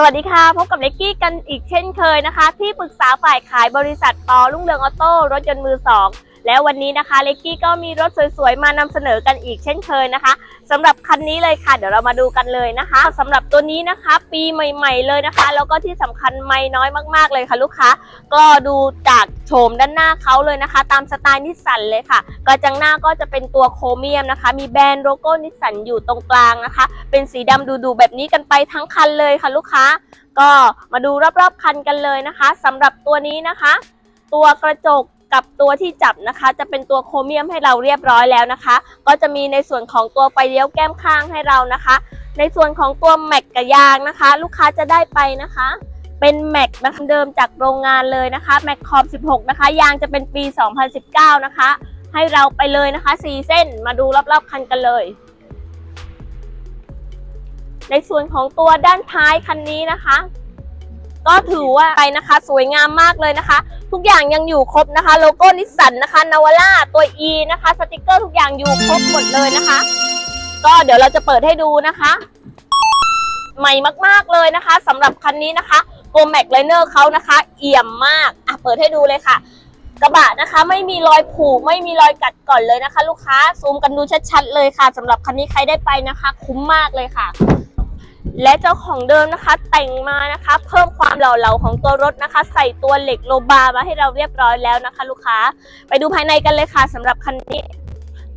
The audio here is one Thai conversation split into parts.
สวัสดีค่ะ พบกับเล็กกี้กันอีกเช่นเคยนะคะ ที่ปรึกษาฝ่ายขายบริษัทปอรุ่งเรืองออโต้รถยนต์มือสอง แล้ววันนี้นะคะเล็กกี้ก็มีรถสวยๆ มานำเสนอกันอีกเช่นเคยนะคะสำหรับคันนี้เลยค่ะ เดี๋ยวเรามาดูกันเลยนะคะสำหรับตัวนี้นะคะ ปีใหม่ๆเลยนะคะ แล้วก็ที่สำคัญไม่น้อยมากๆเลยค่ะ ลูกค้า ก็ดูจากโฉมด้านหน้าเขาเลยนะคะ ตามสไตล์นิสสันเลยค่ะกระจังหน้าก็จะเป็นตัวโครเมียมนะคะ มีแบรนด์โลโก้นิสสันอยู่ตรงกลางนะคะ เป็นสีดำดูๆแบบนี้กันไปทั้งคันเลยค่ะลูกค้า ก็มาดูรอบๆคันกันเลยนะคะสำหรับตัวนี้นะคะ ตัวกระจก กับตัวที่จับนะคะ จะเป็นตัวโครเมียมให้เราเรียบร้อยแล้วนะคะ ก็จะมีในส่วนของตัวไฟเลี้ยวแก้มข้างให้เรานะคะ ในส่วนของตัวแม็กกับยางนะคะ ลูกค้าจะได้ไปนะคะ เป็นแม็กนะคะเดิมจากโรงงานเลยนะคะแม็กคอม16 นะคะ ยางจะเป็นปี 2019 นะคะ ให้เราไปเลยนะคะ 4 เส้นมาดูรอบๆคันกันเลยในส่วนของตัวด้านท้ายคันนี้นะคะ ก็ถือว่าไปนะคะ สวยงามมากเลยนะคะ ทุกอย่างยังอยู่ครบนะคะ โลโก้นิสสันนะคะนาวาร่าตัว E นะคะสติกเกอร์ทุกอย่างอยู่ครบหมดเลยนะคะ ก็เดี๋ยวเราจะเปิดให้ดูนะคะ ใหม่มากๆเลยนะคะสำหรับคันนี้นะคะโกแม็กไลเนอร์เขานะคะ เอี่ยมมากอะเปิดให้ดูเลยค่ะ กระบะนะคะ ไม่มีรอยผูกไม่มีรอยกัดก่อนเลยนะคะ ลูกค้าซูมกันดูชัดๆเลยค่ะสำหรับคันนี้ใครได้ไปนะคะ คุ้มมากเลยค่ะ และเจ้าของเดิมนะคะแต่งมานะคะ เพิ่มความเหล่าเหลาของตัวรถนะคะ ใส่ตัวเหล็กโลบาร์มาให้เราเรียบร้อยแล้วนะคะ ลูกค้า ไปดูภายในกันเลยค่ะสำหรับคันนี้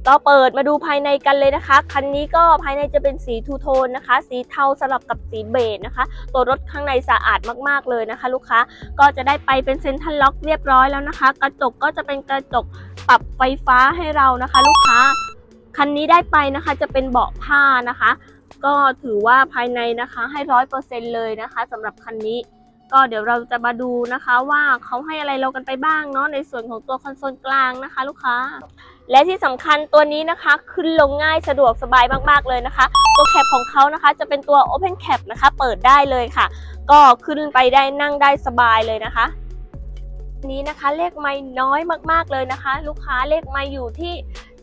ก็เปิดมาดูภายในกันเลยนะคะ คันนี้ก็ภายในจะเป็นสีทูโทนนะคะ สีเทาสลับกับสีเบจนะคะ ตัวรถข้างในสะอาดมากๆเลยนะคะ ลูกค้าก็จะได้ไปเป็นเซ็นทรัลล็อกเรียบร้อยแล้วนะคะ กระจกก็จะเป็นกระจกปรับไฟฟ้าให้เรานะคะ ลูกค้า คันนี้ได้ไปนะคะจะเป็นเบาะผ้านะคะ ก็ถือว่าภายในนะคะให้ร้อยเปอร์เซ็นเลยนะคะสำหรับคันนี้ ก็เดี๋ยวเราจะมาดูนะคะว่าเขาให้อะไรเรากันไปบ้างเนาะในส่วนของตัวคอนโซลกลางนะคะ ลูกค้า และที่สำคัญตัวนี้นะคะ ขึ้นลงง่ายสะดวกสบายมากๆเลยนะคะ ตัวแคปของเขานะคะ จะเป็นตัว Open Cap นะคะ เปิดได้เลยค่ะ ก็ขึ้นไปได้นั่งได้สบายเลยนะคะนี้นะคะเลขไม่น้อยมากๆเลยนะคะ ลูกค้าเลขไม่อยู่ที่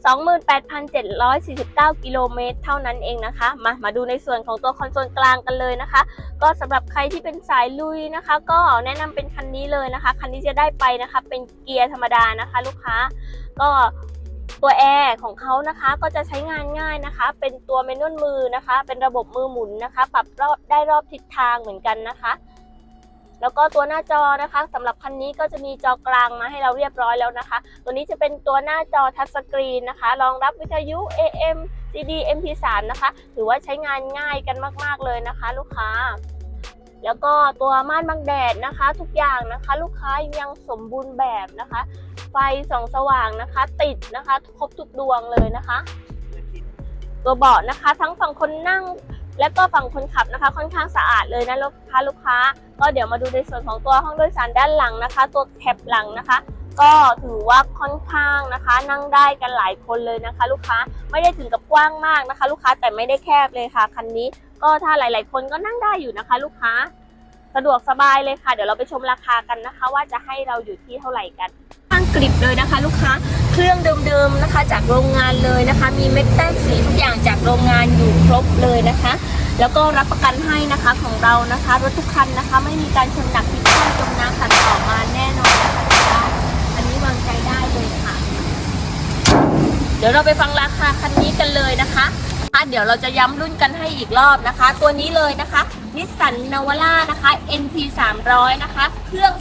28,749 กิโลเมตรเท่านั้นเองนะคะ มามาดูในส่วนของตัวคอนโซลกลางกันเลยนะคะ ก็สำหรับใครที่เป็นสายลุยนะคะ ก็แนะนำเป็นคันนี้เลยนะคะ คันนี้จะได้ไปนะคะ เป็นเกียร์ธรรมดานะคะ ลูกค้าก็ตัวแอร์ของเขานะคะก็จะใช้งานง่ายนะคะ เป็นตัวเมนวลมือนะคะ เป็นระบบมือหมุนนะคะ ปรับรอบได้รอบทิศทางเหมือนกันนะคะ แล้วก็ตัวหน้าจอนะคะสำหรับคันนี้ก็จะมีจอกลางมาให้เราเรียบร้อยแล้วนะคะ ตัวนี้จะเป็นตัวหน้าจอทัชสกรีนนะคะ รองรับวิทยุ AM CD MP3 นะคะ ถือว่าใช้งานง่ายกันมาก ๆ เลยนะคะ ลูกค้า แล้วก็ตัวม่านบังแดดนะคะ ทุกอย่างนะคะ ลูกค้ายังสมบูรณ์แบบนะคะ ไฟส่องสว่างนะคะ ติดนะคะ ครบทุกดวงเลยนะคะ ตัวเบาะนะคะ ทั้งฝั่งคนนั่ง และก็ฝั่งคนขับนะคะ ค่อนข้างสะอาดเลยนะลูกค้าลูกค้า ก็เดี๋ยวมาดูในส่วนของตัวห้องโดยสารด้านหลังนะคะ ตัวแคปหลังนะคะ ก็ถือว่าค่อนข้างนะคะ นั่งได้กันหลายคนเลยนะคะ ลูกค้าไม่ได้ถึงกับกว้างมากนะคะ ลูกค้าแต่ไม่ได้แคบเลยค่ะคันนี้ ก็ถ้าหลาย ๆ คนก็นั่งได้อยู่นะคะ ลูกค้า สะดวกสบายเลยค่ะ เดี๋ยวเราไปชมราคากันนะคะ ว่าจะให้เราอยู่ที่เท่าไหร่กันข้างกริบเลยนะคะ ลูกค้า เครื่องเดิมๆนะคะ จากโรงงานเลยนะคะ มีเม็ดแต้มสีทุกอย่างจากโรงงานอยู่ครบเลยนะคะ แล้วก็รับประกันให้นะคะของเรานะคะรถทุกคันนะคะ ไม่มีการชนหนักพิษข้จมน้ำขัดต่อมาแน่นอนนะคะทุกท่านอันนี้วางใจได้เลยค่ะ เดี๋ยวเราไปฟังราคาคันนี้กันเลยนะคะะเดี๋ยวเราจะย้ำรุ่นกันให้อีกรอบนะคะ ตัวนี้เลยนะคะ นิสสันนาวาร่านะคะ NP 300นะคะ เครื่อง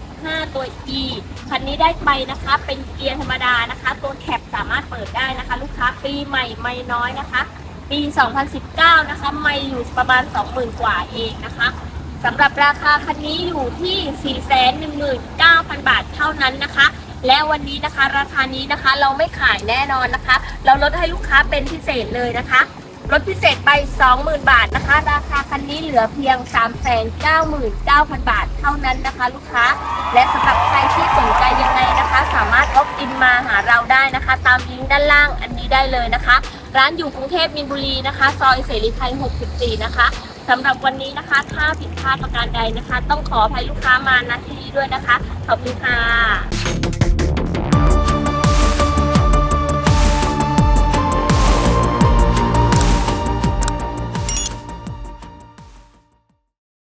2.5 ตัว E คันนี้ได้ไปนะคะ เป็นเกียร์ธรรมดานะคะ ตัวแคปสามารถเปิดได้นะคะ ลูกค้าปีใหม่ไม่น้อยนะคะ ปี 2019 นะคะ ไม่อยู่ประมาณ 20,000 กว่าเองนะคะสำหรับราคาคันนี้อยู่ที่ 419,000 บาทเท่านั้นนะคะ และวันนี้นะคะราคานี้นะคะเราไม่ขายแน่นอนนะคะ เราลดให้ลูกค้าเป็นพิเศษเลยนะคะ ลดพิเศษไป 20,000 บาทนะคะ ราคาคันนี้เหลือเพียง 399,000 บาทเท่านั้นนะคะ ลูกค้า และสำหรับใครที่สนใจยังไงนะคะ สามารถ walk in มาหาเราได้นะคะ ตามลิงก์ด้านล่างอันนี้ได้เลยนะคะ ร้านอยู่กรุงเทพมีนบุรีนะคะ ซอยเสรีไทย 64 นะคะสำหรับวันนี้นะคะ ถ้าผิดพลาดประการใดนะคะ ต้องขออภัยลูกค้ามาณที่นี้ด้วยนะคะ ขอบคุณค่ะ